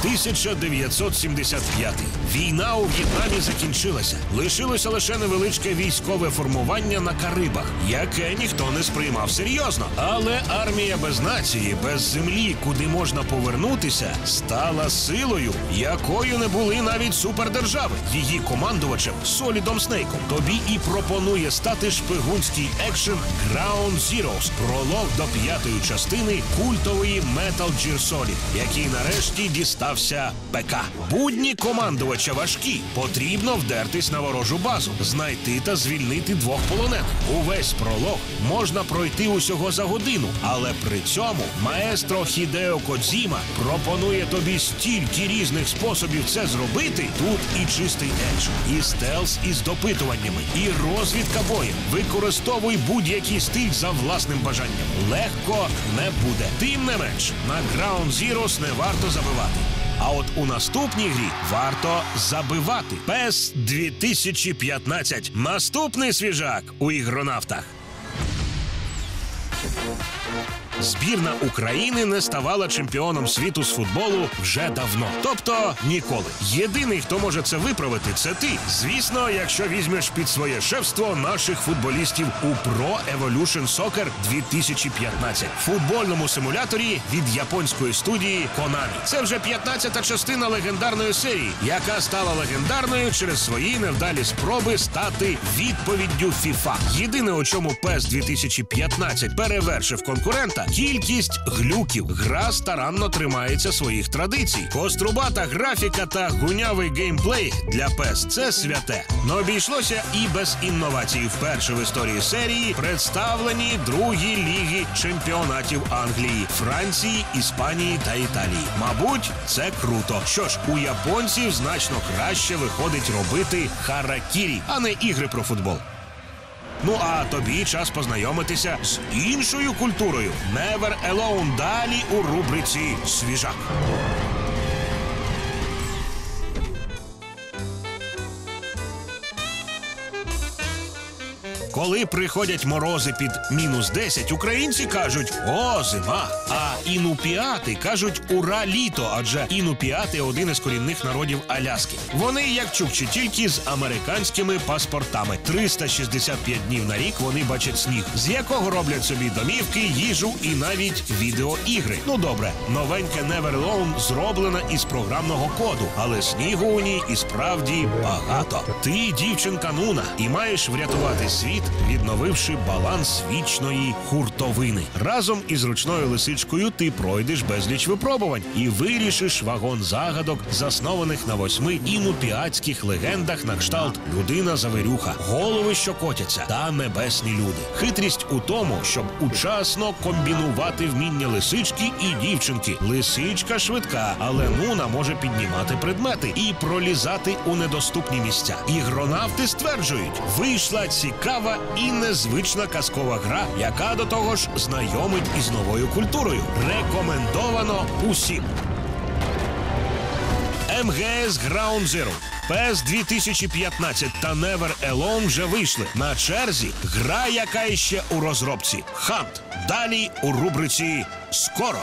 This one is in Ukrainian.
1975. Війна у В'єтнамі закінчилася. Лишилося лише невеличке військове формування на Карибах, яке ніхто не сприймав серйозно. Але армія без нації, без землі, куди можна повернутися, стала силою, якою не були навіть супердержави. Її командувачем Солідом Снейком тобі і пропонує стати шпигунський екшен Ground Zeroes, пролог до п'ятої частини культової Metal Gear Solid, який нарешті дістався ПК. Будні командувача важкі. Потрібно вдертись на ворожу базу, знайти та звільнити двох полонених. Увесь пролог можна пройти усього за годину, але при цьому маестро Хідео Кодзіма пропонує тобі стільки різних способів це зробити. Тут і чистий екшен, і стелс із допитуваннями, і розвідка боєм. Використовуй будь-який стиль за власним бажанням. Легко не буде. Тим не менш, на Ground Zeroes не варто забивати. А от у наступній грі варто забивати. пес 2015. Наступний свіжак у ігронавтах. Збірна України не ставала чемпіоном світу з футболу вже давно. Тобто ніколи. Єдиний, хто може це виправити, це ти. Звісно, якщо візьмеш під своє шефство наших футболістів у Pro Evolution Soccer 2015 футбольному симуляторі від японської студії Konami. Це вже 15-та частина легендарної серії, яка стала легендарною через свої невдалі спроби стати відповіддю FIFA. Єдине, у чому PES 2015 перевершив конкурента, кількість глюків. Гра старанно тримається своїх традицій. Кострубата графіка та гунявий геймплей для PES – це святе. Не обійшлося і без інновацій. Вперше в історії серії представлені другі ліги чемпіонатів Англії, Франції, Іспанії та Італії. Мабуть, це круто. Що ж, у японців значно краще виходить робити харакірі, а не ігри про футбол. Ну а тобі час познайомитися з іншою культурою. Never Alone далі у рубриці Свіжак. Коли приходять морози під мінус 10, українці кажуть о, зима. А інупіати кажуть ура літо, адже інупіати один із корінних народів Аляски. Вони як чукчі, тільки з американськими паспортами. 365 днів на рік вони бачать сніг, з якого роблять собі домівки, їжу і навіть відеоігри. Ну добре, новеньке Never Alone зроблена із програмного коду, але снігу у ній і справді багато. Ти дівчинка Нуна і маєш врятувати світ, відновивши баланс вічної хуртовини. Разом із ручною лисичкою ти пройдеш безліч випробувань і вирішиш вагон загадок, заснованих на восьми інупіатських легендах на кшталт людина завирюха, голови, що котяться, та небесні люди. Хитрість у тому, щоб учасно комбінувати вміння лисички і дівчинки. Лисичка швидка, але Нуна може піднімати предмети і пролізати у недоступні місця. Ігронавти стверджують, вийшла і незвична казкова гра, яка до того ж знайомить із новою культурою. Рекомендовано усім. МГС Ground Zero, PES 2015 та Never Alone вже вийшли. На черзі гра, яка іще у розробці. Хант. Далі у рубриці Скоро.